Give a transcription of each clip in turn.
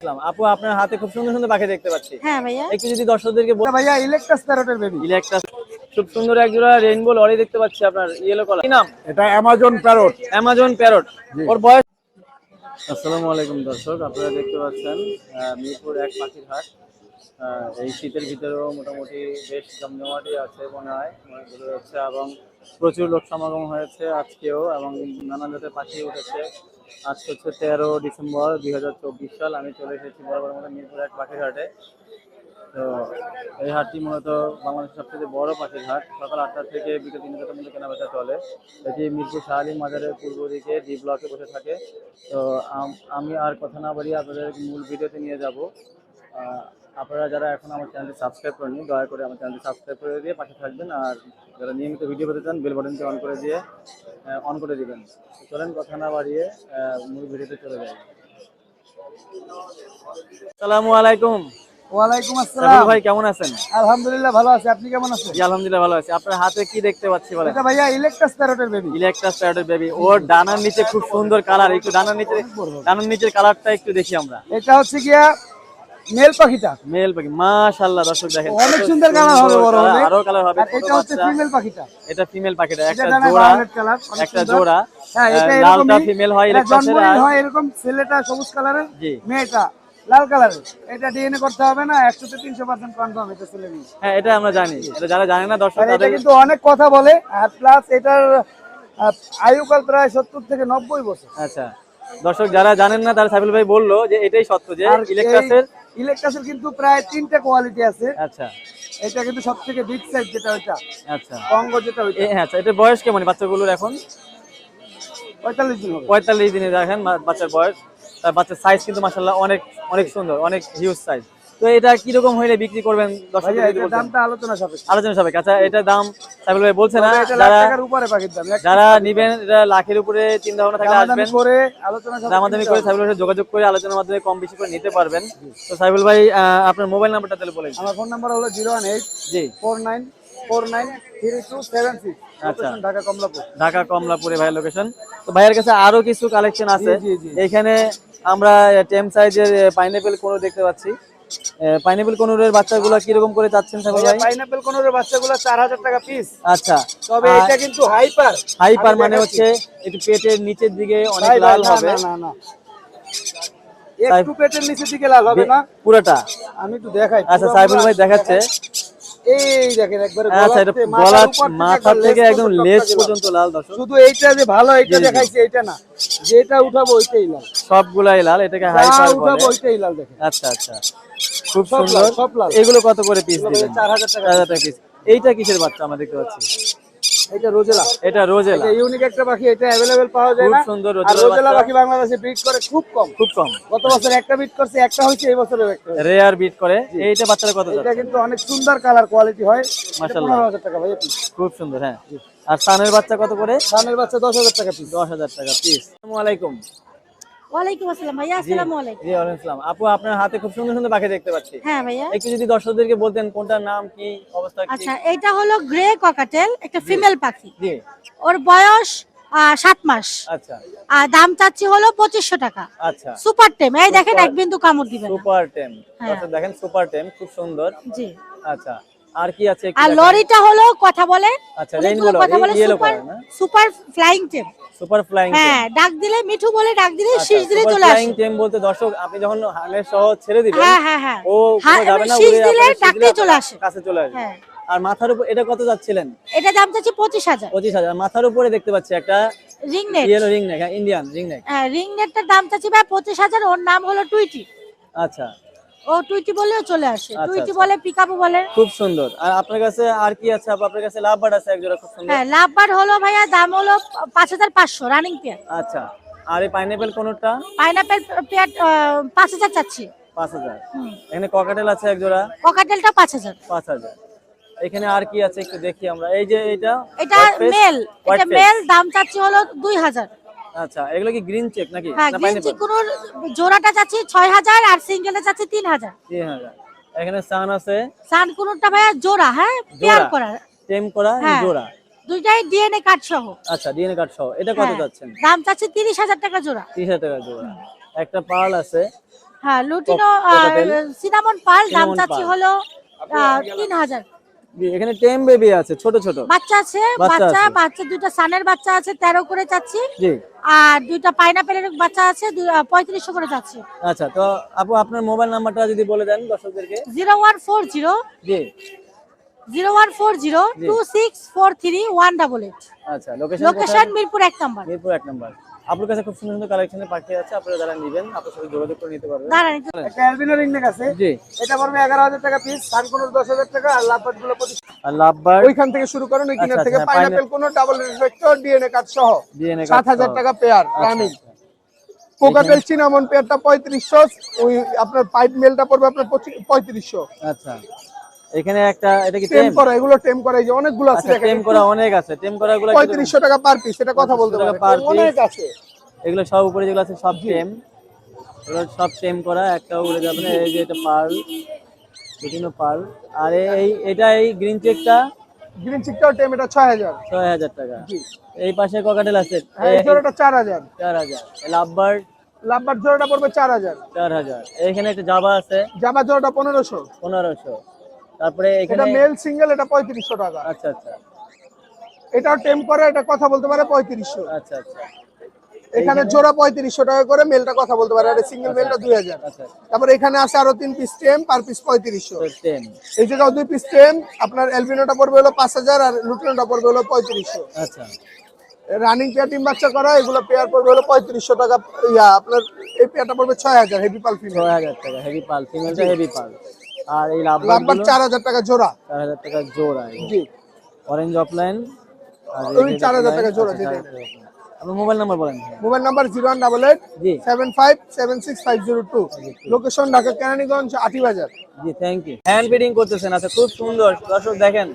আসসালাম। আপু আপনার হাতে খুব সুন্দর সুন্দর পাখি দেখতে পাচ্ছি। হ্যাঁ ভাইয়া। একটু যদি দর্শকদেরকে বল- ভাইয়া ইলেকট্রাস প্যারটের বেবি ইলেকট্রা খুব সুন্দর এক জোড়া রেইনবো লরি দেখতে পাচ্ছি আপনার ইয়েলো কালার কি নাম? এটা অ্যামাজন প্যারট অ্যামাজন প্যারট ওর বয়স আসসালামু আলাইকুম দর্শক আপনারা দেখতে পাচ্ছেন আহ, মিরপুর এক পাখির হাট। আহ, এই শীতের ভিতরেও মোটামুটি বেশ জমজমাটি আছে মনে হয়। মনে বোঝা যাচ্ছে এবং প্রচুর লোক সমাগম হয়েছে আজকেও এবং নানা জাতের পাখি উঠেছে। আজকে হচ্ছে তেরো ডিসেম্বর দুই হাজার চব্বিশ সাল। আমি চলে এসেছি বরাবর মতো মিরপুর এক পাখির হাটে। তো এই হাটটি মূলত বাংলাদেশের সবচেয়ে বড় পাখির হাট। সকাল আটটা থেকে বিকেল তিনটা পর্যন্ত কেনাবেচা চলে। এটি মিরপুর শাহালি মাজারের পূর্ব দিকে ডি ব্লকে বসে থাকে। তো আম- আর কথা না বাড়িয়ে আপনাদের মূল ভিডিওতে নিয়ে যাব। আপনারা যারা এখন আমার চ্যানেলটি সাবস্ক্রাইব করেনি দয়া করে আমার চ্যানেলটি সাবস্ক্রাইব করে দিয়ে পাশে থাকবেন আর যারা নিয়মিত ভিডিও পেতে চান বেল বাটনটি অন করে দিয়ে অন করে দিবেন। চলেন কথা না বাড়িয়ে মূল ভিডিওতে চলে যাই। আসসালামু আলাইকুম। ওয়ালাইকুম আসসালাম। ভাই কেমন আছেন? আলহামদুলিল্লাহ ভালো আছি। আপনি কেমন আছেন? জি আলহামদুলিল্লাহ ভালো আছি। আপনার হাতে কি দেখতে পাচ্ছি বলেন? এটা ভাইয়া ইলেকট্রাস প্যারটের বেবি ইলেকট্রাস প্যারটের বেবি ওর ডানার নিচে খুব সুন্দর কালার একটু ডানার নিচে ডানার নিচের কালারটা একটু দেখি আমরা। এটা হচ্ছে গিয়া মেল পাখিটা? মেল পাখি মাশাআল্লাহ দর্শক দেখেন অনেক সুন্দর colour হবে বড় হলে। আরও কালার হবে এটা হচ্ছে ফিমেল পাখিটা। এটা ফিমেল পাখিটা একটা জোড়া একটা জোড়া হ্যাঁ এটা লালটা ফিমেল হয় হয় এরকম ছেলেটা সবুজ কালারের মেয়েটা লাল কালারের এটা ডিএনএ করতে হবে না একশো থেকে তিনশো পার্সেন্ট কনফার্ম এটা ছেলে মেয়ে। হ্যাঁ এটা আমরা জানি। এটা যারা জানে না দর্শক তাদের কিন্তু অনেক কথা বলে আর প্লাস এটার আয়ুকাল প্রায় সত্তর থেকে নব্বই বছর। আচ্ছা। দর্শক যারা জানেন না তারা সাবিল ভাই বলল যে এটাই সত্য যে ইলেকট্রাসের ইলেকট্রাসের কিন্তু প্রায় তিনটা কোয়ালিটি আছে। আচ্ছা। এটা কিন্তু সব থেকে বিগ সাইজ যেটা ওইটা। আচ্ছা। কঙ্গ যেটা ওইটা। হ্যাঁ আচ্ছা এটা বয়স কেমন বাচ্চাগুলোর এখন? পঁয়তাল্লিশ দিন হবে। পঁয়তাল্লিশ দিনে দেখেন বাচ্চার বয়স। তার বাচ্চার সাইজ কিন্তু মাসাল্লাহ অনেক অনেক সুন্দর অনেক হিউজ সাইজ তো এটা কীরকম হইলে বিক্রি করবেন দামটা আলোচনা সাপেক্ষে। আলোচনা আচ্ছা এটার দাম সাইবুল ভাই বলছে না এটা যারা উপরে পাখির দাম যারা নিবেন এটা লাখের উপরে চিন্তা ভাবনা থাকলে আসবেন। করে আলোচনা দামাদামি করে সাইবুল সাথে যোগাযোগ করে আলোচনার মাধ্যমে কম বেশি করে নিতে পারবেন। তো সাইবুল ভাই আপনার মোবাইল নাম্বারটা তাহলে বলে দিন। আমার ফোন নাম্বার হলো জিরো ওয়ান এইট জি। Four nine four nine three two seven six. আচ্ছা। ঢাকা কমলাপুর। ঢাকা কমলাপুরে ভাইয়ের লোকেশন। তো ভাইয়ের কাছে আরও কিছু কালেকশন আছে। এখানে আমরা টেম সাইজের পাইনাপেল কোনো দেখতে পাচ্ছি। পাইনাপেল কোনোরের বাচ্চাগুলো কীরকম করে চাচ্ছেন সাইবুল ভাই? পাইনাপেল কোনোর বাচ্চাগুলো চার হাজার টাকা পিস আচ্ছা। তবে এটা কিন্তু হাইপার হাইপার মানে হচ্ছে একটু পেটের নিচের দিকে অনেক লাল হবে। না, না, না। একটু পেটের নিচের দিকে লাল হবে না? পুরোটা। আমি একটু দেখাই আচ্ছা পুরো সাইবুল ভাই দেখাচ্ছে। এই দেখেন একবারে আচ্ছা এটা গলা মাথা থেকে একদম লেজ। পর্যন্ত লাল দর্শক। শুধু এইটা যে ভালো এইটা। দেখাইছে এইটা না। যেটা উঠাবো ওইটাই লাল। সবগুলাই লাল এটাকে হাইপার বলে উঠাবো ওইটাই লাল দেখেন। আচ্ছা আচ্ছা। খুব সুন্দর। এগুলো কত করে পিস দিবেন? 4000 টাকা। 4000 টাকা পিস এইটা কিসের বাচ্চা আমরা দেখতে পাচ্ছি? এটা রোজেলা। এটা রোজেলা। এটা ইউনিক একটা পাখি এটা অ্যাভেলেবেল পাওয়া যায় খুব না। সুন্দর আর রোজেলা রোজেলা পাখি বাংলাদেশে ব্রিড করে খুব কম। খুব কম। গত বছর একটা ব্রিড করছে একটা হয়েছে এই বছরে একটা রেয়ার বিট করে। এইটা বাচ্চারা কত এটা কিন্তু অনেক সুন্দর কালার কোয়ালিটি হয়। মাশাআল্লাহ। পনেরো হাজার টাকা ভাই খুব সুন্দর হ্যাঁ। আর সানের বাচ্চা কত করে? সানের বাচ্চা দশ হাজার টাকা পিস দশ হাজার টাকা পিস আসসালামু আলাইকুম। ওয়ালাইকুম আসসালাম ভাইয়া আসসালামু আলাইকুম। জি ওয়ালাইকুম আসসালাম। আপু আপনার হাতে খুব সুন্দর সুন্দর পাখি দেখতে পাচ্ছি। হ্যাঁ ভাইয়া। একটু যদি দর্শকদেরকে বলতেন কোনটার নাম কি অবস্থা কি? আচ্ছা এটা হলো গ্রে ককাটেল একটা ফিমেল পাখি। জি। ওর বয়স সাত মাস। আচ্ছা। আর দাম চাচ্ছি হলো পঁচিশশো টাকা। আচ্ছা। সুপার টেম এই দেখেন এক বিন্দু কামড় দিবেন। সুপার টেম। দেখেন সুপার টেম খুব সুন্দর। জি। আচ্ছা আর কি আছে আর লরিটা হলো কথা বলে আচ্ছা কথা বলে super super flying tame super flying হ্যাঁ ডাক দিলে মিঠু বলে ডাক দিলে আচ্ছা, শীষ দিলে চলে ফ্লাইং আসে। টেম বলতে দর্শক আপনি যখন হানের সহ ছেড়ে দিবেন হ্যাঁ হ্যাঁ হ্যাঁ। ও হ্যাঁ, যাবে না শীষ দিলে দিলে চলে আসে। কাছে চলে আসবে হ্যাঁ। আর মাথার উপর এটা কত যাচ্ছিলেন? এটা দাম চাচ্ছি পঁচিশ হাজার। পঁচিশ হাজার। মাথার উপরে দেখতে পাচ্ছি একটা ring neck yellow ring neck Indian ring neck হ্যাঁ রিং নেটটার দাম চাচ্ছি ভাই পঁচিশ হাজার ওর নাম হলো টুইটি। আচ্ছা। ও টুইটি বলেও চলে আসে। আচ্ছা, টুইটি আচ্ছা। বলে পিকাপও বলে। খুব সুন্দর। আর আপনার কাছে আর কি আছে? আপনার কাছে লাভ বার্ড আছে একজোড়া খুব সুন্দর? হ্যাঁ লাভবার হলো ভাইয়া দাম হলো পাঁচ হাজার পাঁচশো রানিং পেয়ার আচ্ছা। আর এই পাইনাপেল কোনটা? পাইনাপেল পেয়ার পাঁচ হাজার চাচ্ছি। পাঁচ হাজার। হুম। এখানে ককাটেল আছে একজোড়া? ককাটেলটা পাঁচ হাজার। পাঁচ হাজার। এখানে আর কি আছে একটু দেখি আমরা। এই যে এটা এটা মেল এটা মেল দাম চাচ্ছি হলো দুই হাজার। আচ্ছা এগুলো কি গ্রিন চেক নাকি? হ্যাঁ গ্রিন pineapple? চিকুনোর জোড়াটা চাচ্ছি ছয় হাজার আর সিঙ্গেলটা চাচ্ছি তিন হাজার। তিন হাজার। এখানে সান আছে। সানকুনোরটা ভাইয়া জোড়া হ্যাঁ পেয়ার করা। টেম করা হ্যাঁ। জোড়া। দুইটাই ডিএনএ কার্ড সহ। আচ্ছা ডিএনএ কার্ড সহ। এটা কত হ্যাঁ। যাচ্ছেন দাম চাচ্ছি তিরিশ হাজার টাকা জোড়া। তিরিশ হাজার টাকা জোড়া। একটা পার্ল আছে। হ্যাঁ লুটিনো। সিনামন পাল দাম চাচ্ছি হলো আহ, তিন হাজার। জি, এখানে টেম বেবি আছে ছোট ছোট। বাচ্চা আছে বাচ্চা বাচ্চা। দুইটা সানের বাচ্চা আছে তেরো করে চাচ্ছি। জি। আর দুইটা পাইনাপেলের বাচ্চা আছে পঁয়ত্রিশশো করে চাচ্ছি। আচ্ছা তো আপু আপনার মোবাইল নাম্বারটা যদি বলে দেন দর্শকদেরকে। জিরো ওয়ান ফোর জিরো জি। জিরো ওয়ান ফোর জিরো জি। Two six four three one double eight. আচ্ছা লোকেশন লোকেশন মিরপুর এক নম্বর। মিরপুর এক নাম্বার। আপনার কাছে খুব সুন্দর সুন্দর কালেকশনে পাঠিয়ে আছে আপনারা যারা নেবেন আপনার সাথে যোগাযোগ করে নিতে পারবেন। একটা। অ্যালবিনো রিংনেক আছে। জি। এটা পড়বে এগারো হাজার টাকা পিস সানকোনোর দশ হাজার টাকা আর লাভবাটগুলো পঁচিশ আর ওইখান থেকে শুরু করেন ওই কিনার আচ্ছা, থেকে আচ্ছা, পাইনাপেল কোনো ডাবল রিফ্লেক্টর ডিএনএ কার্ড সহ। ডিএনএ সাত হাজার টাকা পেয়ার রানিং কোকাটেল চিনামন পেয়ারটা পঁয়ত্রিশশো ওই আপনার পাইপ মেলটা পড়বে আপনার পঁচি- পঁয়ত্রিশশো। আচ্ছা। এখানে একটা এটা কি টেম করা এগুলো টেম করা এই যে অনেকগুলো আছে আচ্ছা টেম করা অনেক আছে। টেম করা গুলো পঁয়ত্রিশশো টাকা পার পিস এটা কথা বলতে 3500 পারে। অনেক আছে। এগুলো সব উপরে যেগুলো আছে সব টেম এগুলো সব টেম করা একটাও উড়ে যাবে না এই যে এটা পার্ল বিভিন্ন পার্ল আর এই এটা এই গ্রিন চেকটা গ্রিন চিকটাও টেম এটা ছয় হাজার ছয় হাজার টাকা এই পাশে ককাটেল আছে। হ্যাঁ এই জোড়াটা চার হাজার চার হাজার লাভবার লাভবার জোড়াটা পড়বে চার হাজার চার হাজার এখানে একটা জাবা আছে। জামা জোড়াটা পনেরোশো। পনেরোশো। তারপরে এখানে মেল সিঙ্গেল এটা পঁয়ত্রিশশো টাকা। আচ্ছা আচ্ছা। এটাও টেম করে এটা কথা বলতে পারে পঁয়ত্রিশশো। আচ্ছা আচ্ছা। এখানে জোড়া পঁয়ত্রিশশো টাকা করে মেলটা কথা বলতে পারে। আর সিঙ্গেল মেলটা দুই হাজার। আচ্ছা। তারপর এখানে আছে আরও তিন পিস টেম পার পিস পঁয়ত্রিশশো। এই জায়গাও দুই পিস টেম আপনার এলবিনোটা পড়বে হলো পাঁচ হাজার আর লুটনোটা পড়বে হলো পঁয়ত্রিশশো। আচ্ছা। রানিং পেয়ার টিম বাচ্চা করা এগুলো পেয়ার পড়বে হলো পঁয়ত্রিশশো টাকা। ইয়া আপনার এই পেয়ারটা পড়বে ছয় হাজার হেভি পাল ফিমেল ছয় হাজার টাকা হেভি পাল ফিমেলটা হেভি পাল আর এই লাভবার চার হাজার টাকা জোড়া। চার হাজার টাকা জোড়া জি। অরেঞ্জ অফলাইন আর ওই 4000 টাকা জোড়া। আপনার মোবাইল নাম্বার বলেন। Mobile number zero one double eight G. Seven five seven six five zero two location Dhaka Keraniganj Ati Bazar G thank you hand feeding করতেছেন। আচ্ছা খুব সুন্দর। দর্শক দেখেন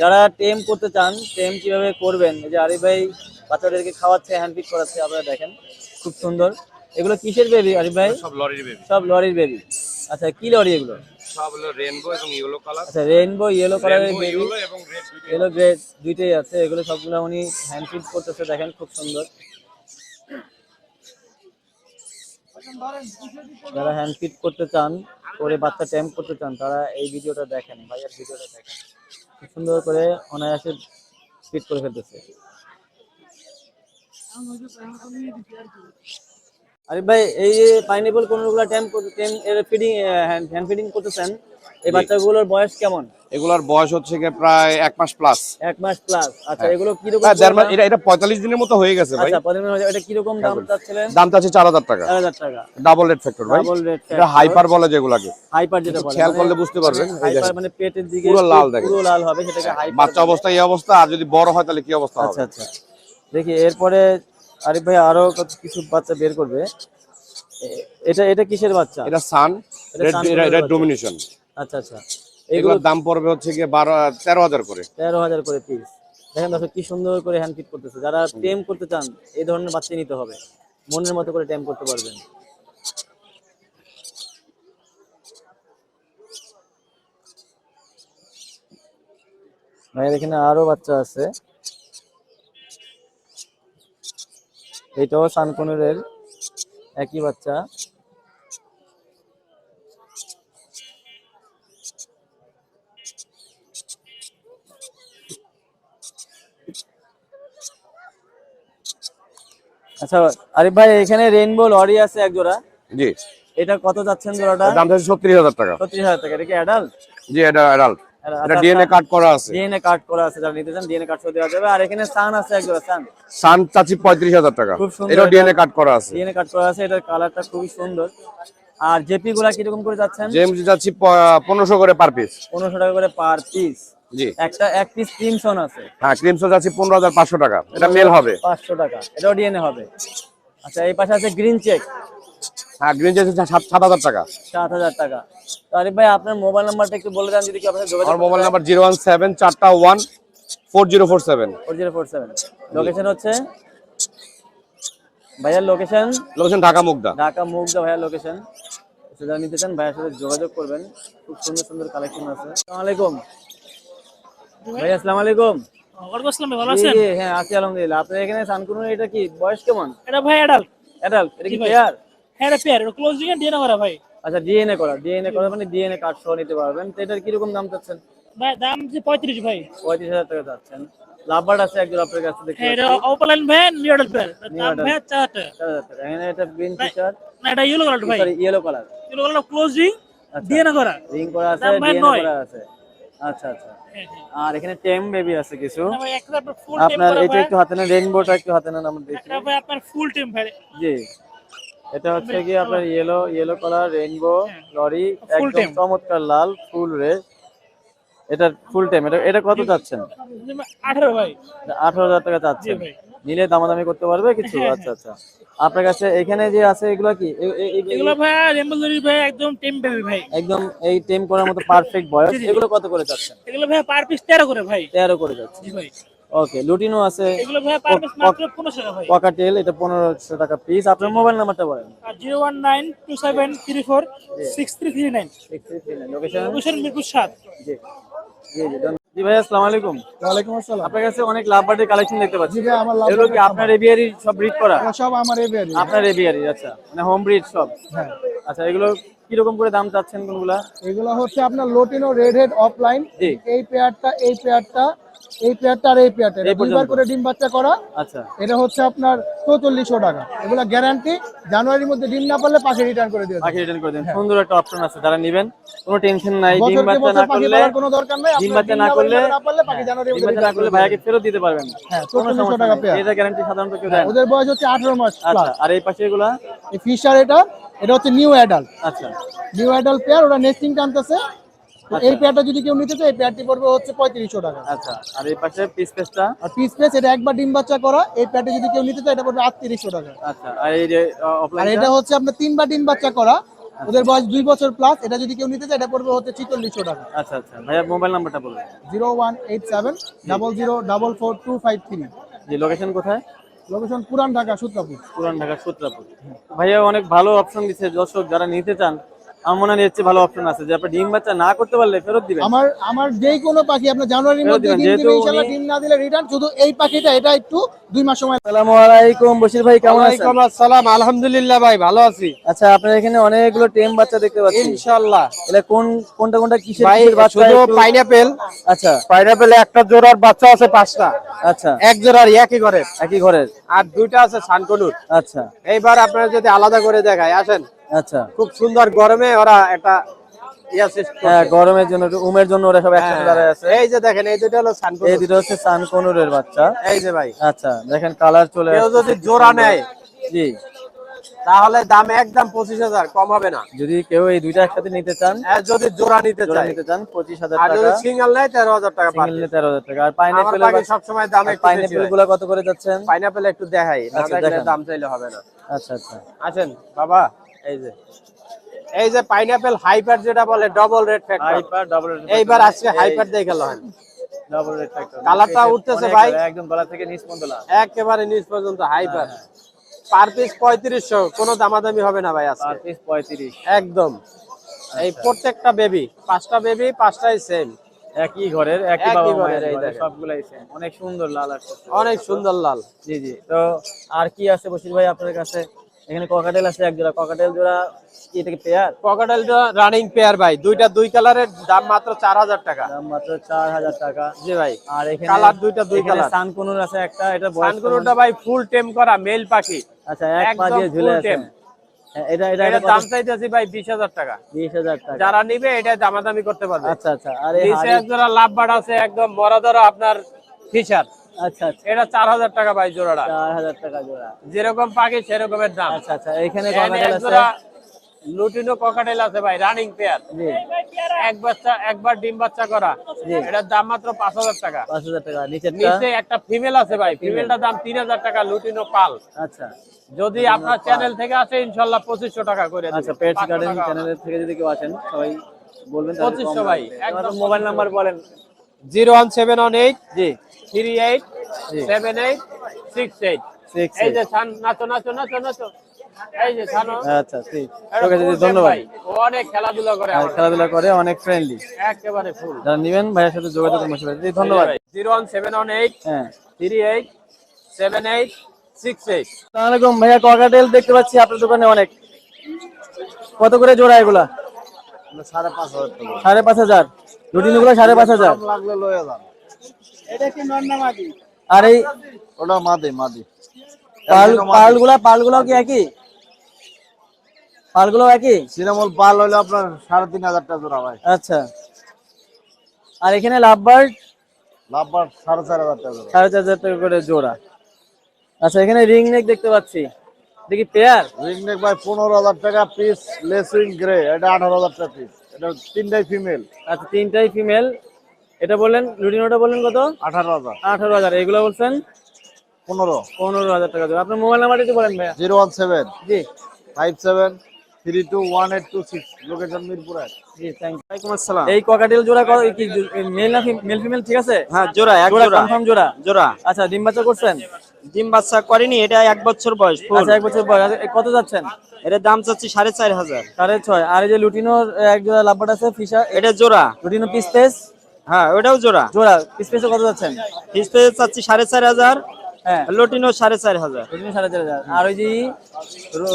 যারা টেম করতে চান টেম কীভাবে করবেন? এই যে আরিফ ভাই বাচ্চাদেরকে খাওয়াচ্ছে হ্যান্ড ফিড করাচ্ছে আপনারা দেখেন। খুব সুন্দর। এগুলো কিসের বেবি আরিফ ভাই? সব লরির বেবি সব লরির বেবি আচ্ছা কি লরি এগুলো? সব হলো রেনবো এবং ইয়েলো কালার আচ্ছা রেইনবো ইয়েলো কালারের বেবি ইয়েলো এবং রেড দুইটাই ইয়েলো গ্রেড দুইটাই আছে। এগুলো সবগুলো উনি হ্যান্ড ফিড করতেছে দেখেন খুব সুন্দর। যারা হ্যান্ড ফিড করতে চান করে বাচ্চা ট্যাম্প করতে চান তারা এই ভিডিওটা দেখেন ভাইয়ার ভিডিওটা দেখেন। খুব সুন্দর করে অনায়াসে ফিট করে ফেলতেছে। আরে ভাই এই পাইনাপল কোনগুলো ট্যাম্প এর ফিডিং হ্যান্ড ফিডিং করতেছেন এই বাচ্চাগুলোর বয়স কেমন? এগুলার বয়স হচ্ছে গিয়ে প্রায় এক মাস প্লাস এক মাস প্লাস আচ্ছা এগুলো হ্যাঁ দেড় মাস এটা এটা পঁয়তাল্লিশ দিনের মতো হয়ে গেছে ভাই। আচ্ছা পনেরো হাজার এটা কীরকম দাম চাচ্ছিলেন? দামটা আছে চার হাজার টাকা। চার হাজার টাকা। ডাবল রেড ফ্যাক্টর ভাই। ডাবল রেড এটা হাইপার বলে যেগুলাকে। হাইপার যেটা বলে খেয়াল করলে বুঝতে পারবেন হাইপার মানে পেটের দিকে পুরো লাল দেখেন। পুরো লাল হবে সেটাকে হাইপার বাচ্চা অবস্থা এই অবস্থা আর যদি বড় হয় তাহলে কি অবস্থা আচ্ছা আচ্ছা। দেখি এরপরে আরিফ ভাই আরও কত কিছু বাচ্চা বের করবে। এটা এটা কিসের বাচ্চা? এটা সান রেড ডোমিনেশন আচ্ছা আচ্ছা। এগুলো এগুলোর দাম পড়বে হচ্ছে গিয়ে বারো তেরো হাজার করে। তেরো হাজার করে পিস দেখেন দর্শক কি সুন্দর করে হ্যান্ড ফিট করতেছে। যারা টেম করতে চান এই ধরনের বাচ্চা নিতে হবে। মনের মতো করে টেম করতে পারবেন। ভাইয়ের এখানে আরও বাচ্চা আছে। এটাও সানকনের একই বাচ্চা। আচ্ছা আরিফ ভাই এখানে রেইনবো লরি আছে এক জোড়া জি। এটা কত যাচ্ছেন জোড়াটা? দাম ছত্রিশ হাজার টাকা। ছত্রিশ হাজার টাকা। এটা কি অ্যাডাল্ট জি এটা অ্যাডাল্ট এটা ডিএনএ কার্ড করা আছে। ডিএনএ কার্ড করা আছে যারা নিতে চান ডিএনএ কার্ড দেওয়া যাবে। আর এখানে সান আছে এক জোড়া সান সান পঁয়ত্রিশ হাজার টাকা। খুব সুন্দর এটা। ডিএনএ কার্ড করা আছে। ডিএনএ কার্ড করা আছে এটার কালারটা খুবই সুন্দর। আর জেপি গুলা কীরকম করে যাচ্ছেন? জেমস যাচ্ছি পনেরোশো করে পার পিস পনেরোশো টাকা করে পার পিস জি। একটা এক পিস ক্রিমসন আছে। হ্যাঁ ক্রিমসো যাচ্ছি পনেরো হাজার পাঁচশো টাকা। এটা মেল হবে। পাঁচশো টাকা। এটাও ডিএনএ হবে। আচ্ছা এই পাশে আছে গ্রিন চেক হ্যাঁ গ্রিন যাচ্ছে সাত সাত হাজার টাকা। সাত হাজার টাকা। তো আরিফ ভাই আপনার মোবাইল নাম্বারটা একটু বলে দেন যদি কি আপনার আমার mobile number zero one seven চারটা one four zero four seven. Four zero four seven location হচ্ছে? ভাইয়ার লোকেশন লোকেশন ঢাকা মুগদা। ঢাকা মুগদা ভাইয়ার লোকেশন যারা নিতে চান ভাইয়ার সাথে যোগাযোগ করবেন। খুব সুন্দর সুন্দর কালেকশন আছে। আসসালামু আলাইকুম। ভাই আসসালামু আলাইকুম। ওয়ালাইকুম আসসালাম ভালো আছেন? হ্যাঁ আছি আলহামদুলিল্লাহ। আপনার এখানে সানকুনুর এটা কি বয়স কেমন? এটা ভাই অ্যাডাল্ট অ্যাডাল্ট এটা কি জি ভাই। পেয়ার হ্যাঁ এটা পেয়ার ক্লোজিং এর ডিএনএ করা ভাই। আচ্ছা ডিএনএ করা ডিএনএ করা মানে ডিএনএ কার্ড সহ নিতে পারবেন। তো এটার কীরকম দাম চাচ্ছেন? ভাই দাম যে টাকা চাচ্ছেন। লাভবার্ড আছে একজন আপনার কাছে দেখতে হ্যাঁ এটা দাম টাকা। এখানে গ্রিন না এটা ইয়েলো কালার ভাই। Sorry yellow colour yellow colour closing আচ্ছা। ডিএনএ করা। রিং করা আছে ডিএনএ করা আছে। আচ্ছা আচ্ছা। হ্যাঁ, হ্যাঁ। আর এখানে টেম বেবি আছে কিছু। আপনার এটা একটু হাতে নেন রেইনবোটা একটু হাতে নেন আমরা দেখি। আপনার ফুল টিম ভাই। জি। এটা হচ্ছে কি আপনার yellow yellow colour rainbow lory একদম চমৎকার লাল ফুল রে এটা ফুল টাইম এটা এটা কত চাচ্ছেন? আঠারো ভাই। আঠারো হাজার টাকা চাচ্ছেন। নিলে দামাদামি করতে পারবে কিছু? আচ্ছা আচ্ছা। আপনার কাছে এখানে যে আছে এগুলো কি? এগুলো ভাই রেম্বলরি ভাই একদম টিম বেবি ভাই। একদম এই টেম করার মতো পারফেক্ট বয়স। এগুলো কত করে চাচ্ছেন? এগুলো ভাই পার পিস তেরো করে ভাই। তেরো করে যাচ্ছে জি ভাই। ওকে লুটিনো আছে। এগুলো ভাই পার পিস মাত্র পনেরোশো টাকা ভাই পকাটেল এটা পনেরোশো টাকা পিস আপনার মোবাইল নাম্বারটা বলেন। Zero one nine two seven three four six three three nine. Location location Mirpur সাত। জি। জি জি জি ভাই আসসালামু আলাইকুম। ওয়ালাইকুম আসসালাম। আপনার কাছে অনেক কালেকশন দেখতে পাচ্ছি। জি ভাই, আমার লাভ এগুলো কি আপনার সব ব্রিড করা? সব আমার এভিয়ারি আপনার আচ্ছা। মানে হোম ব্রিড সব? হ্যাঁ। আচ্ছা এগুলো কীরকম করে দাম চাচ্ছেন কোনগুলা? এগুলো হচ্ছে আপনার লোটিনো রেড হেড অফলাইন। এই পেয়ারটা এই পেয়ারটা এই পেয়ারটা আর এই পেয়ারটা দুইবার করে ডিম বাচ্চা করা। আচ্ছা। এটা হচ্ছে আপনার চৌচল্লিশশো টাকা। এগুলো গ্যারান্টি জানুয়ারির মধ্যে ডিম না পারলে পাখি রিটার্ন করে দিয়ে দেবো। পাখি রিটার্ন করে দেন। সুন্দর একটা অপশন আছে। যারা নেবেন কোনো টেনশন নাই। ডিম বাচ্চা না করলে কোনো দরকার নাই। ডিম বাচ্চা না করলে না পারলে পাখি জানুয়ারির মধ্যে না করলে ভাইয়াকে ফেরত দিতে পারবেন। হ্যাঁ, কোনো 4400 টাকা। পেয়ার। এটা গ্যারান্টি সাধারণত কেউ দেবে। দেন ওদের বয়স হচ্ছে আঠারো মাস আচ্ছা আর এই পাশে এগুলা? এই ফিশার এটা এটা হচ্ছে নিউ অ্যাডাল্ট আচ্ছা। নিউ অ্যাডাল্ট পেয়ার ওরা নেস্টিং টানতেছে। এই পেয়ারটা যদি কেউ নিতে চায় এই পেয়ারটি পড়বে হচ্ছে পঁয়ত্রিশশো টাকা। আচ্ছা আর এই পাশে পিস পেসটা আর পিস পেস এটা একবার ডিম বাচ্চা করা এই পেয়ারটি যদি কেউ নিতে চায় এটা পড়বে আটত্রিশশো টাকা। আচ্ছা আর এই যে আর এটা হচ্ছে আপনার তিনবার ডিম বাচ্চা করা ওদের বয়স দুই বছর প্লাস এটা যদি কেউ নিতে চায় এটা পড়বে হচ্ছে ছিচল্লিশশো টাকা। আচ্ছা আচ্ছা ভাইয়া মোবাইল নাম্বারটা বলুন। Zero one eight seven double zero double four two five three. জি লোকেশন কোথায়? লোকেশন পুরান ঢাকা সূত্রাপুর। পুরান ঢাকা সূত্রাপুর। ভাইয়া অনেক ভালো অপশন দিচ্ছে দর্শক যারা নিতে চান আমার মনে হয় এর চেয়ে ভালো অপশন আছে। যে আপনি ডিম বাচ্চা না করতে পারলে ফেরত দিবেন। আমার আমার যেই কোনো পাখি আপনার জানুয়ারির মধ্যে ডিম যেহেতু ইনশাআল্লাহ ডিম না দিলে রিটার্ন শুধু এই পাখিটা এটা একটু দুই মাস সময় আসসালামু আলাইকুম বশির ভাই কেমন আছেন? আসসালাম আলহামদুলিল্লাহ ভাই ভালো আছি। আচ্ছা আপনার এখানে অনেকগুলো টেম বাচ্চা দেখতে পাচ্ছি। ইনশাআল্লাহ। এটা কোন কোনটা কোনটা কিসের ভাই শুধু একটু- আচ্ছা। পাইনাপেল একটা জোড়ার বাচ্চা আছে পাঁচটা। আচ্ছা। এক জোড়ার একই ঘরে একই ঘরের। আর দুইটা আছে সানকনুর আচ্ছা। এইবার আপনারা যদি আলাদা করে দেখায় আসেন। আচ্ছা। খুব সুন্দর গরমে ওরা একটা হ্যাঁ গরমের জন্য একটু উমের জন্য ওরা সব একসাথে হ্যাঁ, দাঁড়ায় আছে। এই যে দেখেন এই দুটো হলো এই দুটো হচ্ছে সানকনুরের বাচ্চা। এই যে ভাই। আচ্ছা দেখেন কালার চলে কেউ যদি জোড়া নেয় জি। তাহলে দাম একদম পঁচিশ হাজার কম হবে না। যদি কেউ এই দুইটা একসাথে নিতে চান আর যদি জোড়া নিতে জোড়া নিতে চান পঁচিশ হাজার টাকা। সিঙ্গেল নেয় তেরো হাজার টাকা সিঙ্গেল তেরো হাজার টাকা। আর পাইনাপেল সবসময় দাম একটু পাইনাপেলগুলো কত করে যাচ্ছেন? পাইনাপেল একটু দেখাই আচ্ছা। দাম চাইলে হবে না। আচ্ছা আচ্ছা। আসেন বাবা। এই যে এই যে পাইনাপেল হাইপার যেটা বলে double red factor hyper double red এইবার আজকে হাইপার লহেন ডাবল রেট ফ্যাক্টর কালারটা উঠতেছে ভাই। একদম গলা থেকে নিচ পর্যন্ত একেবারে নিচ পর্যন্ত হাইপার পার পিস পঁয়ত্রিশশো কোনো দামাদামি হবে না ভাই আজকে। পার পিস পঁয়ত্রিশ। একদম। এই প্রত্যেকটা বেবি পাঁচটা বেবি পাঁচটাই সেম একই ঘরের একই বাবা মায়ের সবগুলাই সেম অনেক সুন্দর লাল আসছে অনেক সুন্দর লাল। জি জি। তো আর কি আছে বশির ভাই আপনার কাছে? এখানে ককাটেল আছে এক জোড়া। ককাটেল জোড়া কি থেকে পেয়ার পকেটেল রানিং পেয়ার ভাই। দুইটা দুই কালারের দাম মাত্র চার হাজার টাকা। দাম মাত্র চার হাজার টাকা। জি ভাই। আর এখানে কালার দুইটা দুই কালার সানকুনুর আছে একটা এটা সানকুনুরটা ভাই ফুল টেম করা মেল পাখি। আচ্ছা এক পা দিয়ে ঝুলে আছে। হ্যাঁ, এটা এটা এটা দাম চাইতেছি ভাই বিশ হাজার টাকা। বিশ হাজার টাকা। যারা নিবে এটা দামাদামি করতে পারবে। আচ্ছা আচ্ছা। আর এই জোড়া লাভ বাট আছে একদম মরা ধরা আপনার ফিচার আচ্ছা আচ্ছা। এটা চার হাজার টাকা ভাই জোড়াটা। টাকা জোড়া। যেরকম পাখি সেরকমের দাম। আচ্ছা আচ্ছা এখানে ককাটেল আছে লুটিনো ককাটেল আছে ভাই রানিং পেয়ার জি। এক বাচ্চা একবার ডিম বাচ্চা করা। এটার দাম মাত্র পাঁচ হাজার টাকা। পাঁচ হাজার টাকা নিচেরটা? নিচে একটা ফিমেল আছে ভাই ফিমেলটার দাম তিন হাজার টাকা লুটিনো পাল। আচ্ছা। যদি আপনার চ্যানেল থেকে আসে ইনশাল্লাহ পঁচিশশো টাকা করে আচ্ছা পেটস গার্ডেন চ্যানেলের থেকে যদি কেউ আসেন সবাই বলবেন তাহলে 2500 ভাই, একদম মোবাইল নাম্বার বলেন। Zero one seven one eight জি। Three eight seven eight six eight এই যে নাচো নাচো নাচো নাচো। এই যে আচ্ছা ঠিক। ধন্যবাদ। অনেক খেলাধুলা করে খেলাধুলা করে অনেক ফ্রেন্ডলি একেবারে ফুল যারা নিবেন ভাইয়ের সাথে যোগাযোগ করবেন ধন্যবাদ। Zero one seven one eight হ্যাঁ। Three eight seven eight six eight ভাইয়া ককাটেল দেখতে পাচ্ছি আপনার দোকানে অনেক। কত করে জোড়া এগুলা? সাড়ে পাঁচ হাজার টাকা। সাড়ে পাঁচ হাজার। গুলো সাড়ে পাঁচ হাজার। লাগলে লয়ে যান। আর এই ওটা মাদি মাদি। পাল কি একই? পালগুলো একই? সিনেমল পাল হইলে আপনার সাড়ে তিন হাজার টাকা জোড়া ভাই। আচ্ছা। আর এখানে লাভবার্ড? সাড়ে চার হাজার টাকা সাড়ে চার হাজার টাকা করে জোড়া। আচ্ছা এখানে রিং নেক দেখতে পাচ্ছি। দেখি পেয়ার রিং নেক ভাই পনেরো হাজার টাকা পিস লেসুইং গ্রে এটা আঠারো হাজার টাকা পিস এটা তিনটাই ফিমেল আচ্ছা তিনটাই ফিমেল এটা বললেন লুটিনোটা বললেন কত? আঠারো হাজার। আঠারো হাজার। এগুলো বলছেন? পনেরো। পনেরো হাজার টাকা জোড়া। আপনার মোবাইল নাম্বারটা বলেন ভাইয়া। Zero one seven. জি। Five seven three two one eight two six. Location Mirpur জি থ্যাংক ওয়ালাইকুম আসসালাম। এই ককাটেল জোড়া কি মেল না মেল ফিমেল ঠিক আছে? হ্যাঁ জোড়া এক জোড়া জোড়া। কনফার্ম জোড়া। জোড়া। আচ্ছা ডিম বাচ্চা করছেন? ডিম বাচ্চা করেনি এটা এক বছর বয়স আচ্ছা এক বছর বয়স। আচ্ছা, কত যাচ্ছেন? এটার দাম চাচ্ছি সাড়ে চার হাজার। সাড়ে ছয়। আর এই যে লুটিনোর এক জোড়া লাভবাট আছে ফিশা এটা জোড়া। লুটিনো পিস পেস হ্যাঁ ওটাও জোড়া। জোড়া পিস পেসে কত যাচ্ছেন? চাচ্ছি সাড়ে চার হাজার হ্যাঁ। লটিনো সাড়ে চার হাজার। লুটিনো সাড়ে চার হাজার। আর ওই যে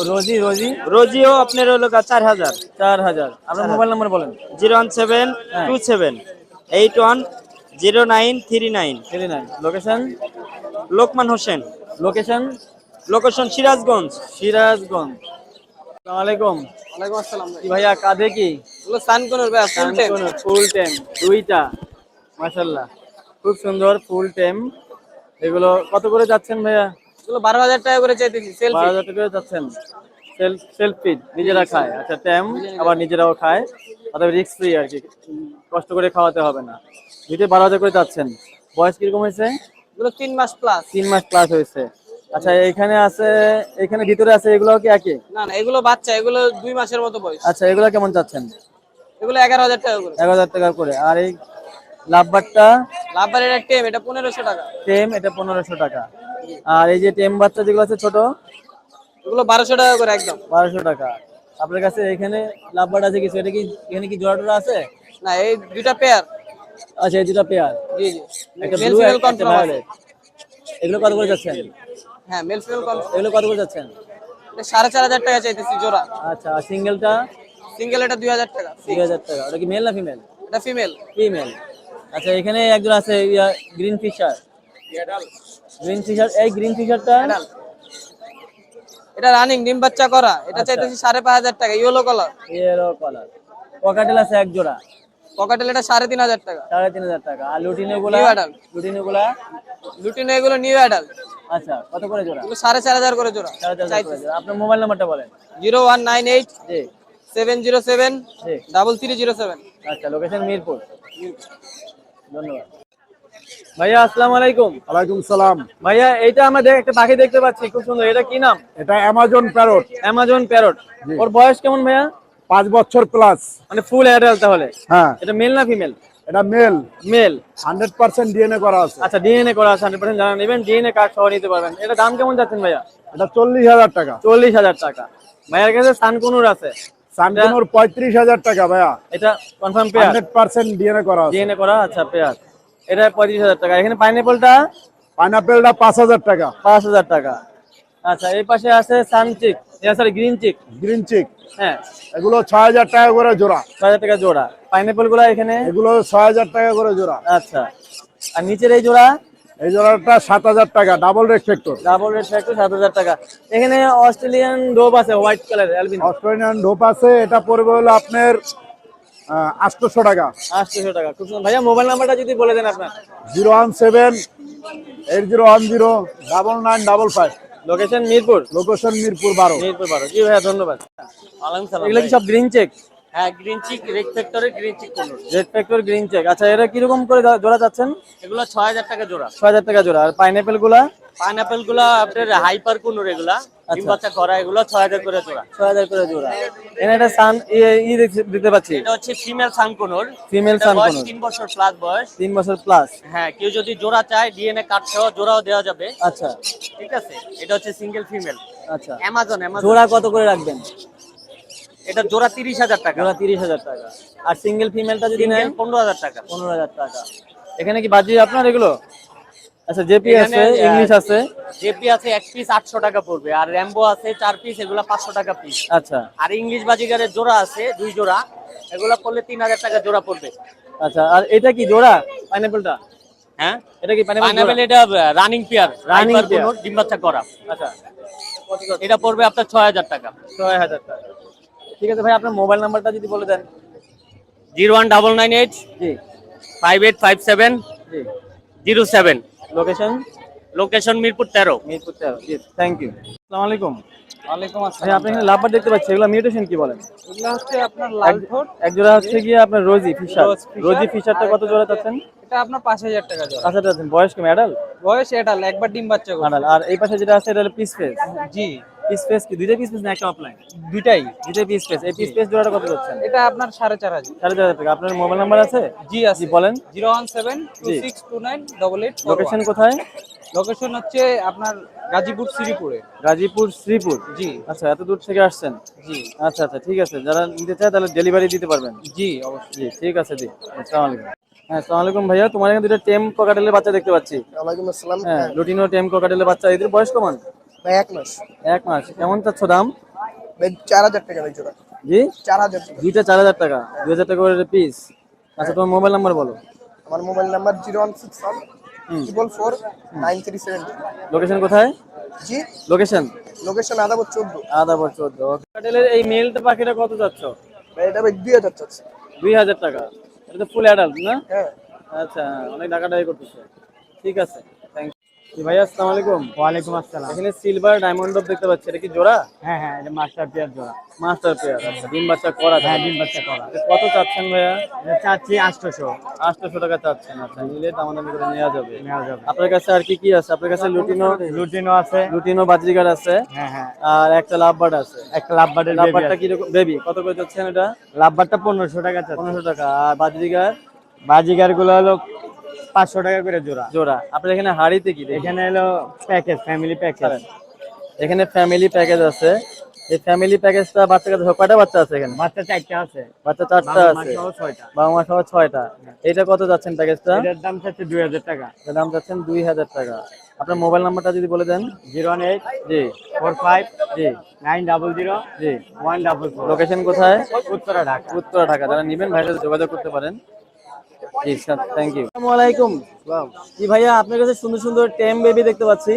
রোজি রোজি? রোজিও আপনার হলো চার হাজার। চার হাজার। আপনার মোবাইল নাম্বার বলেন। Zero one seven two seven eight one zero nine three nine. Three nine. Location? Lokman Hossain. Location? Location Sirajganj. Sirajganj. আসসালামু আলাইকুম ওয়ালাইকুম আসসালাম কি ভাইয়া কাঁধে কি? এগুলো সানকনের ভাই ফুল টেম দুইটা। মাশাল্লাহ খুব সুন্দর ফুল টেম। এগুলো কত করে যাচ্ছেন ভাইয়া? এগুলো বারো হাজার টাকা করে চাইতেছি বারো হাজার টাকা করে যাচ্ছেন। সেলফ নিজেরা খায়। আচ্ছা ট্যাম আবার নিজেরাও খায়। অর্থাৎ রিস্ক ফ্রি আর কি। কষ্ট করে খাওয়াতে হবে না। দুইটা বারো হাজার করে যাচ্ছেন। বয়স কীরকম হয়েছে? এগুলো তিন মাস প্লাস তিন মাস প্লাস হয়েছে। আচ্ছা এখানে আছে এখানে ভিতরে আছে এগুলো কি একই? না না এগুলো বাচ্চা এগুলো দুই মাসের মতো বয়স। আচ্ছা এগুলো কেমন চাচ্ছেন? এগুলো এগারো হাজার টাকা করে। এক হাজার টাকা করে। আর এই লাভবারটা লাভবার এটা টেম এটা পনেরোশো টাকা। টেম এটা পনেরোশো টাকা। আর এই যে টেম বাচ্চা যেগুলো আছে ছোট? এগুলো বারোশো টাকা করে একদম। বারোশো টাকা। আপনার কাছে এখানে লাভবার্ড আছে কিছু এটা কি এখানে কি জোড়া টোড়া আছে? না এই দুইটা পেয়ার আচ্ছা এই দুটা পেয়ার জি জি। একটা ব্লু একটা ভায়োলেট এগুলো কত করে যাচ্ছেন হ্যাঁ মেল ফিমেল এগুলো কত করে যাচ্ছেন? সাড়ে চার হাজার টাকা চাইতেছি জোড়া। আচ্ছা আর সিঙ্গেলটা সিঙ্গেল এটা দুই হাজার টাকা। দুই হাজার টাকা। ওটা কি মেল না ফিমেল এটা ফিমেল ফিমেল আচ্ছা এখানে একজন আছে গ্রিন ফিশার গ্রিন ফিশার এই গ্রিন ফিশারটা এটা রানিং ডিম বাচ্চা করা। আচ্ছা। এটা চাইতেছি সাড়ে পাঁচ হাজার টাকা yellow colour yellow colour cockatiel আছে এক জোড়া। পকেটেল এটা সাড়ে তিন হাজার টাকা। সাড়ে তিন হাজার টাকা। আর লুটিনো গুলা। লুটিনো গুলা লুটিনো এগুলো নিউ অ্যাডাল আচ্ছা কত করে জোড়া? সাড়ে চার হাজার করে জোড়া। সাড়ে চার হাজার করে জোড়া। আপনার মোবাইল নাম্বারটা বলেন। Zero one nine eight seven zero seven double three zero seven. আচ্ছা লোকেশন মিরপুর। ধন্যবাদ। ভাইয়া আসসালামু আলাইকুম। ওয়ালাইকুম সালাম। ভাইয়া এইটা আমরা দেখ- একটা পাখি দেখতে পাচ্ছি খুব সুন্দর। এটা কি নাম? এটা অ্যামাজন প্যারট অ্যামাজন প্যারট ওর বয়স কেমন ভাইয়া? পাঁচ বছর প্লাস মানে ফুল অ্যাডাল্ট তাহলে? হ্যাঁ। এটা মেল না ফিমেল এটা male male hundred percent DNA করা আছে। আচ্ছা ডিএনএ করা আছে হান্ড্রেড পার্সেন্ট জানা নেবেন ডিএনএ কার্ড সহ নিতে পারবেন। এটা দাম কেমন যাচ্ছেন ভাইয়া? এটা চল্লিশ হাজার টাকা। চল্লিশ হাজার টাকা। ভাইয়ার কাছে সানকুনুর আছে। সানকুনোর পঁয়ত্রিশ হাজার টাকা ভাইয়া। এটা confirm pair? Hundred percent DNA করা আছে। ডিএনএ করা আচ্ছা পেয়ার। এটা পঁয়ত্রিশ হাজার টাকা। এখানে পাইনাপলটা পাইনাপেলটা পাঁচ হাজার টাকা। পাঁচ হাজার টাকা। আচ্ছা এই পাশে আছে সানচিক sorry green cheek. Green cheek. হ্যাঁ। এগুলো ছয় হাজার টাকা করে জোড়া। ছয় হাজার টাকা জোড়া। পাইনাপলগুলা এখানে? এগুলো ছয় হাজার টাকা করে জোড়া। আচ্ছা। আর নিচের এই জোড়া? এই জোড়াটা সাত হাজার টাকা ডাবল রেসপেক্টর ডাবল রেট একটু সাত হাজার টাকা। এখানে অস্ট্রেলিয়ান ডোব আছে white colour albino. Australian dove আছে এটা পড়বে হলো আপনার আটশোশো টাকা। আটশোশো টাকা খুব সুন্দর। ভাইয়া মোবাইল নাম্বারটা যদি বলে দেন আপনার। Zero one seven eight zero one zero double nine double five. Location Mirpur? Location Mirpur বারো। মিরপুর বারো। জি ভাইয়া ধন্যবাদ। এগুলো কি সব গ্রিন চেক হ্যাঁ গ্রিন চিক রেড ফ্যাক্টরের গ্রিন চিক কোন রেড ফ্যাক্টর গ্রিন চেক আচ্ছা এরা কীরকম করে জোড়া যাচ্ছেন? এগুলো ছয় হাজার টাকা জোড়া। ছয় হাজার টাকা জোড়া। আর পাইনাপেলগুলা? পাইনাপেলগুলো আপনার হাইপার কোনোর এগুলা আচ্ছা। ডিম বাচ্চা করা এগুলো জোড়া। ছয় হাজার করে জোড়া। এখানে একটা সান ই দিতে পাচ্ছি। এটা হচ্ছে ফিমেল সানকোনোর ফিমেল সান বয়স তিন বছর প্লাস বয়স। তিন বছর প্লাস হ্যাঁ কেউ যদি জোড়া চায় ডিএনএ কার্ড সহ জোড়াও দেওয়া যাবে। আচ্ছা। ঠিক আছে? এটা হচ্ছে সিঙ্গেল ফিমেল আচ্ছা। অ্যামাজন অ্যামাজন জোড়া কত করে রাখবেন? এটা জোড়া তিরিশ হাজার টাকা। জোড়া তিরিশ হাজার টাকা। আর সিঙ্গেল ফিমেলটা যদি নেন পনেরো হাজার টাকা। পনেরো হাজার টাকা। এখানে কি বাজি আপনার এগুলো? আচ্ছা জেপি আছে ইংলিশ আছে? জেপি আছে এক পিস আটশো টাকা পড়বে আর র্যাম্বো আছে চার পিস এগুলা পাঁচশো টাকা পিস আচ্ছা। আর ইংলিশ বাজিগারের জোড়া আছে দুই জোড়া এগুলা পড়লে তিন হাজার টাকা জোড়া পড়বে। আচ্ছা আর এটা কি জোড়া পাইনাপেলটা হ্যাঁ? এটা কি পাইনাপেল এটা রানিং পেয়ার রানিং pair। ডিম বাচ্চা করা। আচ্ছা। এটা পড়বে আপনার ছয় হাজার টাকা। ছয় হাজার টাকা। ঠিক আছে ভাই আপনার মোবাইল নাম্বারটা যদি বলে দেন। Zero one double nine eight জি। ফাইভ এইট ফাইভ সেভেন জি। Zero seven. Location location Mirpur তেরো। মিরপুর তেরো জি থ্যাংক ইউ আসসালামু আলাইকুম। ওয়ালাইকুম আসসালাম আপনি এখানে লাভবার দেখতে পাচ্ছি এগুলো মিউটেশন কি বলেন? এগুলো হচ্ছে আপনার লাল ঠোঁট। এক জোড়া হচ্ছে গিয়ে আপনার rosy fisher rose fisher. Rosy ফিশারটা কত জোড়া চাচ্ছেন? এটা আপনার পাঁচ হাজার টাকা জোড়া। আচ্ছা আচ্ছা বয়স কি অ্যাডাল বয়স এডাল একবার ডিম বাচ্চা করে আর এই পাশে যেটা আছে এটা হলো পিস ফেস জি। পিস ফেস কি? দুইটা পিস ফেস না একটা অফলাইন দুইটাই। দুইটা পিস ফেস এই পিস ফেস জোড়াটা কত যাচ্ছেন এটা আপনার সাড়ে চার হাজার। সাড়ে চার হাজার টাকা। আপনার মোবাইল নাম্বার আছে? জি আছে। বলেন। জিরো ওয়ান সেভেন টু জি। Six two nine double eight location কোথায়? লোকেশন হচ্ছে আপনার গাজীপুর শ্রীপুরে। গাজীপুর শ্রীপুর? জি। আচ্ছা এত দূর থেকে আসছেন? জি। আচ্ছা আচ্ছা ঠিক আছে। যারা নিতে চায় তাহলে ডেলিভারি দিতে পারবেন। জি অবশ্যই। জি ঠিক আছে জি আসসালামু আলাইকুম। হ্যাঁ আসসালামু আলাইকুম ভাইয়া। তোমার এখানে দুটো টেম কোকাটেলের বাচ্চা দেখতে পাচ্ছি। ওয়ালাইকুম আসসালাম। হ্যাঁ লুটিনো টেম কোকাটেলের বাচ্চা। এদের বয়স কেমন? ভাই এক মাস। এক মাস। কেমন চাচ্ছ দাম? ভাই চার হাজার টাকা ভাই জোড়া। জি? চার হাজার দুইটা চার হাজার টাকা। দুই হাজার টাকা করে পিস আচ্ছা তোমার মোবাইল নাম্বার বলো। আমার mobile number zero one six one triple four nine three seven location কোথায়? জি। লোকেশন লোকেশন আদাবর চোদ্দ। এই মেলটা পাখিটা কত চাচ্ছ? ভাই এটা ভাই দুই হাজার চাচ্ছে। দুই হাজার টাকা। এটা তো ফুল অ্যাডাল্ট না? হ্যাঁ। আচ্ছা অনেক টাকাটাই করতেছে। ঠিক আছে। থ্যাংক ভাইয়া আসসালামু আলাইকুম। ওয়ালাইকুম আসসালাম। এখানে সিলভার ডায়মন্ড দেখতে পাচ্ছি। এটা কি জোড়া? হ্যাঁ হ্যাঁ এটা মাস্টার পেয়ার জোড়া। মাস্টার পেয়ার আচ্ছা ডিম বাচ্চা করা হ্যাঁ ডিম বাচ্চা করা। কত চাচ্ছেন ভাইয়া? চাচ্ছি আটশোশো। আটশোশো টাকা চাচ্ছেন আচ্ছা নিলে দামাদামি করে নেওয়া যাবে। নেওয়া যাবে। আপনার কাছে আর কি কি আছে? আপনার কাছে লুটিনো লুটিনো আছে। লুটিনো বাজরিগার আছে। হ্যাঁ হ্যাঁ। আর একটা লাভবার্ড আছে। একটা লাভবার্ডের লাভবার্ডটা কীরকম বেবি কত করে চাচ্ছেন এটা? লাভবারটা পনেরোশো টাকা পনেরোশো টাকা। আর বাজরিগার বাজিগার? গুলো হলো পাঁচশো টাকা করে জোড়া। জোড়া। আপনার এখানে হাড়িতে কি এখানে হলো প্যাকেজ ফ্যামিলি প্যাকেজ। এখানে ফ্যামিলি প্যাকেজ আছে। এই ফ্যামিলি প্যাকেজটা বাচ্চা কাছে কয়টা বাচ্চা আছে এখানে? বাচ্চা চারটা আছে। বাচ্চা চারটা আছে। বাবা মা সহ ছয়টা। এটা কত যাচ্ছেন প্যাকেজটা এটার দাম চাচ্ছে দুই হাজার টাকা। এটার দাম যাচ্ছেন দুই হাজার টাকা। আপনার মোবাইল নাম্বারটা যদি বলে দেন। জিরো ওয়ান এইট জি। ফোর ফাইভ জি। নাইন ডাবল জিরো জি। ওয়ান ডাবল লোকেশন কোথায়? উত্তরা ঢাকা। উত্তরা ঢাকা। যারা নেবেন ভাইয়ের যোগাযোগ করতে পারেন। জি স্যার থ্যাংক ইউ আসসালামু আলাইকুম। জি ভাইয়া আপনার কাছে সুন্দর সুন্দর টেম বেবি দেখতে পাচ্ছি।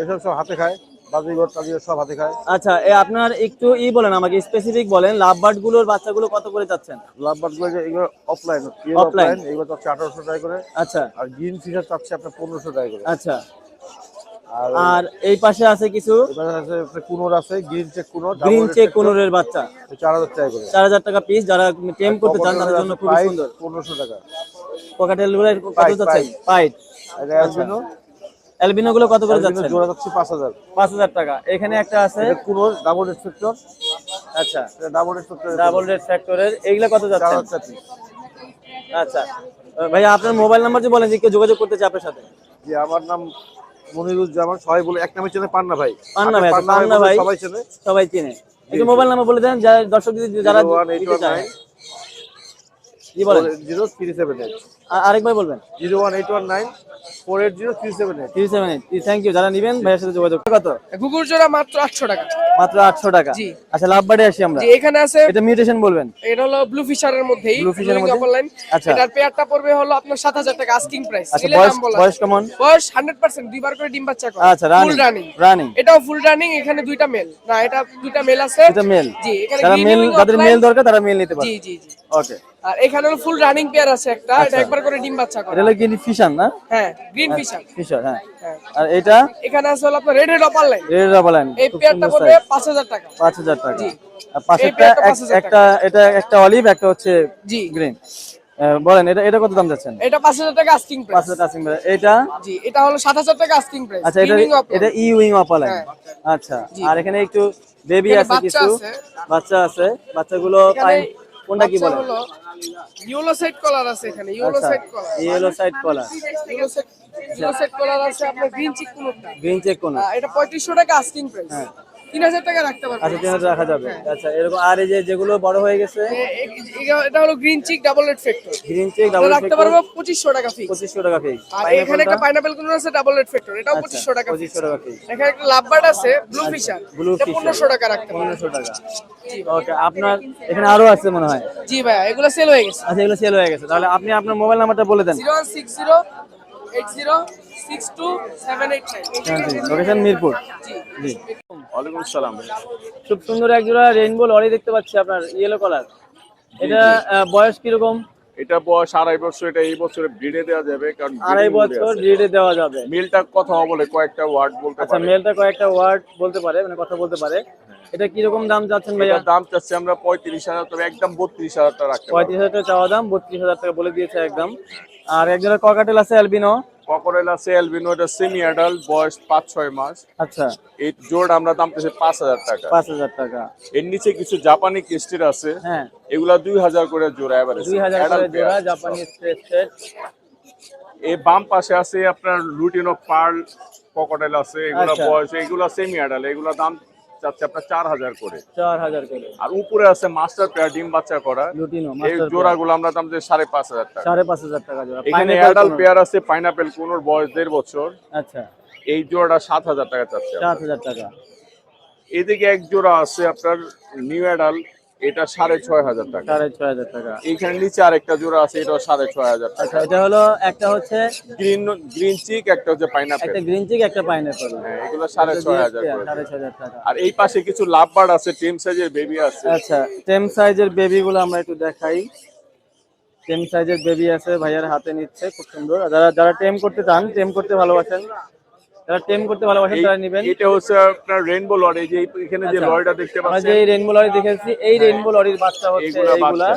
এসব সব হাতে খায় বাজিগর টাজিগর সব হাতে খায়। আচ্ছা এ আপনার একটু ই বলেন আমাকে স্পেসিফিক বলেন লাভ বার্ডগুলোর বাচ্চাগুলো কত করে চাচ্ছেন? লাভবার্ডগুলো এগুলো অফলাইন অফলাইন এগুলো চাচ্ছে আঠারোশো টাকা করে। আচ্ছা। আর গ্রিন ফিশার চাচ্ছে আপনার পনেরোশো টাকা করে। আচ্ছা। আর আর এই পাশে আছে কিছু? এবার আছে আপনার কুনোর আছে green cheek conure green cheek কোনোরের বাচ্চা। চার হাজার টাকা করে। চার হাজার টাকা পিস যারা টেম করতে চান তাদের জন্য খুবই সুন্দর। পনেরোশো টাকা। পকেটেলগুলো কত যাচ্ছে? পাইট। অ্যালবিনো অ্যালবিনো গুলো কত করে যাচ্ছে? জোড়া যাচ্ছে পাঁচ হাজার। পাঁচ হাজার টাকা। এখানে একটা আছে। কুনোর ডাবল ইন্সপেক্টর আচ্ছা। এটা ডাবল ইন্সপেক্টর ডাবল রেড ফ্যাক্টরের এইগুলা কত যাচ্ছে। আচ্ছা। ভাইয়া আপনার মোবাইল নাম্বার যে বলেন যে কেউ যোগাযোগ করতে চায় আপনার সাথে। জি আমার নাম মনিরুজ্জামান সবাই বলে এক নামে চেনে পান্না ভাই। পান্না ভাই, পান্না পান্না ভাই। সবাই চেনে। সবাই চিনে। একটু মোবাইল নাম্বার বলে দেন যারা দর্শক যদি যারা বলেন জিরো থ্রি সেভেন এইট আরেকবার বলবেন? Zero one eight one nine four eight zero three seven eight three seven eight thank you যারা নিবেন ভাইয়ের সাথে যোগাযোগ কত? গুগুর জোড়া মাত্র আটশো টাকা। মাত্র আটশো টাকা। আচ্ছা লাভ বাড়ে আসি আমরা। এখানে আছে এটা মিউটেশন বলবেন? এটা হলো ব্লু ফিশারের মধ্যেই মধ্যে? আচ্ছা। এটার পেয়ারটা পড়বে হলো আপনার সাত হাজার টাকা আস্কিং প্রাইস আচ্ছা বয়স বয়স কেমন? বয়স হান্ড্রেড পার্সেন্ট দুইবার করে ডিম বাচ্চা করে। আচ্ছা রানিং ফুল রানিং রানিং এটাও ফুল রানিং এখানে দুইটা মেল না এটা দুইটা মেল আছে। এটা মেল জি এখানে যারা মেল যাদের মেল দরকার তারা মেল নিতে পারে। জি জি জি। ওকে আর এখানে হলো ফুল রানিং পেয়ার আছে একটা এটা আচ্ছা। একবার করে ডিম বাচ্চা করে। এটা ফিশান না? হ্যাঁ গ্রিন ফিশার ফিশার হ্যাঁ। হ্যাঁ। আর এটা? এখানে আছে হলো আপনার red head opaline red রাবালাইন এই পেয়ারটা সুন্দর পড়বে size। পাঁচ হাজার টাকা। পাঁচ হাজার টাকা। জি। আর পাশেরটা 5,000 একটা এটা একটা অলিভ একটা হচ্ছে জি। গ্রিন বলেন এটা এটা কত দাম যাচ্ছেন? এটা পাঁচ হাজার টাকা আস্কিং প্রাইস হাজার টাকা সিঙ্গেল এটা? জি এটা হলো সাত হাজার টাকা আস্কিং প্রাইস আচ্ছা এটা এটা ই উইং অপালাইন হ্যাঁ। আচ্ছা। আর এখানে একটু বেবি আছে কিছু। বাচ্চা আছে। বাচ্চাগুলো পাইন কোনটা কি বলে হলো ইয়েলো সাইড কলার আছে এখানে yellow side collar. Yellow side collar. Yellow side yellow collar আছে আপনার গ্রিন চিক কোনটা গ্রিন চেক কোন এটা পঁয়ত্রিশশো টাকা আস্কিং প্রাইস তিন হাজার টাকা রাখতে পারব। আচ্ছা তিন হাজার রাখা যাবে। আচ্ছা এরকম আর এই যে যেগুলো বড় হয়ে গেছে? এটা হলো green cheek double red factor green cheek double রাখতে পারব পঁচিশশো টাকা ফিক্স পঁচিশশো টাকা ফিক্স আর এখানে একটা পাইনাপেল কোন আছে ডাবল রেড ফ্যাক্টর এটাও পঁচিশশো টাকা। পঁচিশশো টাকা ফিক্স এখানে একটা লাভবার্ড আছে ব্লু ফিশার ব্লু এটা পনেরোশো টাকা রাখতে পারব। পনেরোশো টাকা। ওকে আপনার এখানে আরও আছে মনে হয়। জি ভাইয়া এগুলো সেল হয়ে গেছে। আচ্ছা এগুলো সেল হয়ে গেছে। তাহলে আপনি আপনার মোবাইল নাম্বারটা বলে দেন। Zero one six zero location Mirpur? জি। ওয়ালাইকুম সালাম খুব সুন্দর এক জোড়া রেইনবো লরি দেখতে পাচ্ছি আপনার ইয়েলো কালার এটা আহ, বয়স কীরকম? এটা বয়স আড়াই বছর এটা এই বছরে ব্রিডে দেওয়া যাবে কারণ আড়াই বছর রিডে দেওয়া যাবে। মিলটা কথা বলে কয়েকটা ওয়ার্ড বলতে আচ্ছা মেলটা কয়েকটা ওয়ার্ড বলতে পারে মানে কথা বলতে পারে। এটা কীরকম দাম চাচ্ছেন ভাইয়া? দাম চাচ্ছি আমরা পঁয়ত্রিশ হাজার তবে একদম বত্রিশ হাজার টাকা রাখতে পঁয়ত্রিশ হাজার টাকা চাওয়া দাম বত্রিশ হাজার টাকা বলে দিয়েছে একদম। আর এক জোড়া ককাটেল আছে অ্যালবিনো ককরেল আছে অ্যালবিনো এটা সেমি অ্যাডাল্ট বয়স পাঁচ ছয় মাস। আচ্ছা। এই জোড় আমরা দাম চাচ্ছি পাঁচ হাজার টাকা। পাঁচ হাজার টাকা। এর নিচে কিছু জাপানি কিস্টির আছে। হ্যাঁ। এগুলা দুই হাজার করে জোড়া এবারে দুই হাজার করে জোড়া জাপানি স্ট্রেট এই বাম পাশে আছে আপনার লুটিনো পার্ল ককটেল আছে। এগুলা আচ্ছা। বয়স এগুলা সেমি অ্যাডাল্ট এগুলা দাম চাচ্ছে আপনার চার হাজার করে। চার হাজার করে। আর উপরে আছে মাস্টার পেয়ার ডিম বাচ্চা করা। লুটিনো এই জোড়াগুলো আমরা দাম যে সাড়ে পাঁচ হাজার টাকা। সাড়ে পাঁচ হাজার টাকা জোড়া। এখানে অ্যাডাল্ট পেয়ার আছে পাইনাপেল কোনোর বয়স দেড় বছর। আচ্ছা। এই জোড়াটা সাত হাজার টাকা চাচ্ছে সাত হাজার টাকা। এদিকে এক জোড়া আছে আপনার নিউ অ্যাডাল্ট এটা সাড়ে ছয় হাজার টাকা। সাড়ে ছয় হাজার টাকা। এইখানে নিচে আরেকটা জোড়া আছে এটাও সাড়ে ছয় হাজার টাকা। আচ্ছা এটা হলো একটা হচ্ছে গ্রিন গ্রিন চিক একটা হচ্ছে পাইনাপেল। একটা গ্রিন চিক একটা পাইনাপল। হ্যাঁ এগুলো সাড়ে ছয় হাজার সাড়ে ছয় হাজার টাকা। আর এই পাশে কিছু লাভ বার্ড আছে টিম সাইজের বেবি আছে। আচ্ছা টেম সাইজের বেবি গুলো আমরা একটু দেখাই। টেম সাইজের বেবি আছে ভাইয়ার হাতে নিচ্ছে খুব সুন্দর। যারা যারা টেম করতে চান টেম করতে ভালোবাসেন যারা টেম করতে ভালোবাসেন তারা নেবেন এটা হচ্ছে আপনার রেইনবো লরি যে এখানে যে আচ্ছা। লরিটা দেখতে আমরা যে এই রেইনবো লরি দেখেছি এই রেইনবো লরির বাচ্চা হচ্ছে এইগুলা।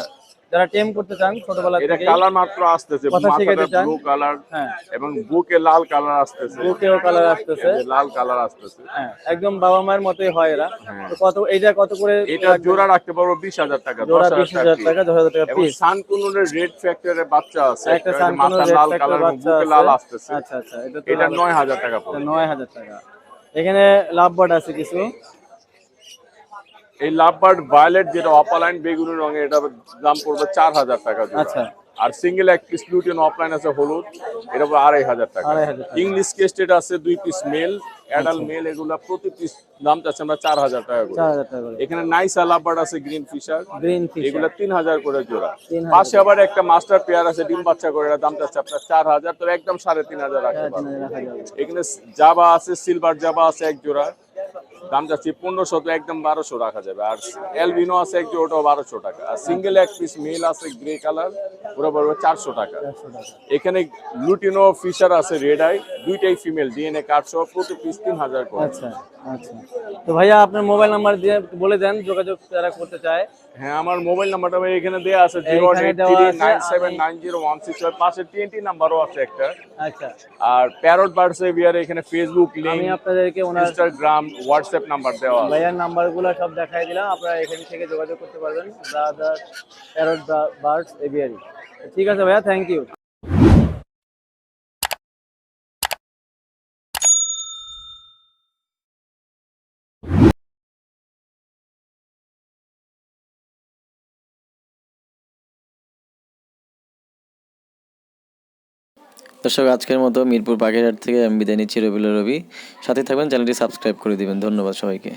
যারা টেম করতে চান ছোটবেলা এটা থেকে কালার মাত্র আসতেছে মাথাটা ব্লু কালার হ্যাঁ। এবং বুকে লাল কালার আসতেছে। বুকেও কালার আসতেছে। লাল কালার আসতেছে। হ্যাঁ একদম বাবা মায়ের মতোই হয় এরা। হ্যাঁ। তো কত এইটা কত করে এটা জোড়া রাখতে পারব বিশ হাজার টাকা জোড়া দশ বিশ হাজার টাকা দশ হাজার টাকা এবং পিস সানকুনুরের রেড ফ্যাক্টরের বাচ্চা আছে। একটা মাথা লাল কালার বুকে লাল আসতেছে। আচ্ছা আচ্ছা এটা তো এটা ভালো। নয় হাজার টাকা পড়বে। নয় হাজার টাকা। এখানে লাভ বার্ড আছে কিছু। এই লাভবার্ড ভায়োলেট যেটা অপালাইন বেগুনি রঙের এটা দাম পড়বে চার হাজার টাকা আচ্ছা। আর সিঙ্গেল এক পিস লুটিন অফলাইন আছে হলুদ এটা পড়বে আড়াই হাজার টাকা। ইংলিশ কেস্টেড আছে দুই পিস মেল অ্যাডাল্ট মেল এগুলা প্রতি পিস দাম চাচ্ছে আমরা চার হাজার টাকা করে। এখানে নাইসা লাভবার্ড আছে গ্রিন ফিশার গ্রিন এগুলা তিন হাজার করে জোড়া। পাশে আবার একটা মাস্টার পেয়ার আছে ডিম বাচ্চা করে দাম চাচ্ছে আপনার চার হাজার তো একদম সাড়ে তিন হাজার রাখতে পারবেন এখানে জাবা আছে সিলভার জাবা আছে এক জোড়া। দাম যাচ্ছে পনেরোশো তো একদম বারোশো রাখা যাবে। আর এলবিনো আছে একটু, ওটাও বারোশো টাকা। আর সিঙ্গেল এক পিস মেল আছে গ্রে কালার ওরা পড়বে চারশো টাকা। এখানে লুটিনো ফিশার আছে রেড আই দুইটাই ফিমেল ডিএনএ কার্ডসহ প্রতি পিস তিন হাজার করে। আচ্ছা আচ্ছা। তো ভাইয়া, আপনার মোবাইল নাম্বার দিয়ে বলে দেন, যোগাযোগ যারা করতে চায়। হ্যাঁ আমার মোবাইল নাম্বারটা ভাই এখানে দেওয়া আছে জিরো এইখানে এইট দেওয়া থ্রি আছে, নাইন সেভেন আমি- নাইন জিরো ওয়ান সিক্স পাশে টিএনটি নাম্বারও আছে একটা। আচ্ছা। আর প্যারট বার্ডস এভিয়ার এখানে ফেসবুক আমি আপনাদেরকে ওনার ইনস্টাগ্রাম হোয়াটসঅ্যাপ নাম্বার দেওয়া আছে। ভাইয়ার নাম্বারগুলো সব দেখাই দিলাম আপনারা এখান থেকে যোগাযোগ করতে পারবেন। দাদা প্যারট বার্ডস এভিয়ারি ঠিক আছে ভাইয়া থ্যাংক ইউ দর্শক, আজকের মতো মিরপুর পাখিরহাট থেকে আমি বিদায় নিচ্ছি রবিল রবি সাথে থাকবেন, চ্যানেলটি সাবস্ক্রাইব করে দিবেন। ধন্যবাদ সবাইকে।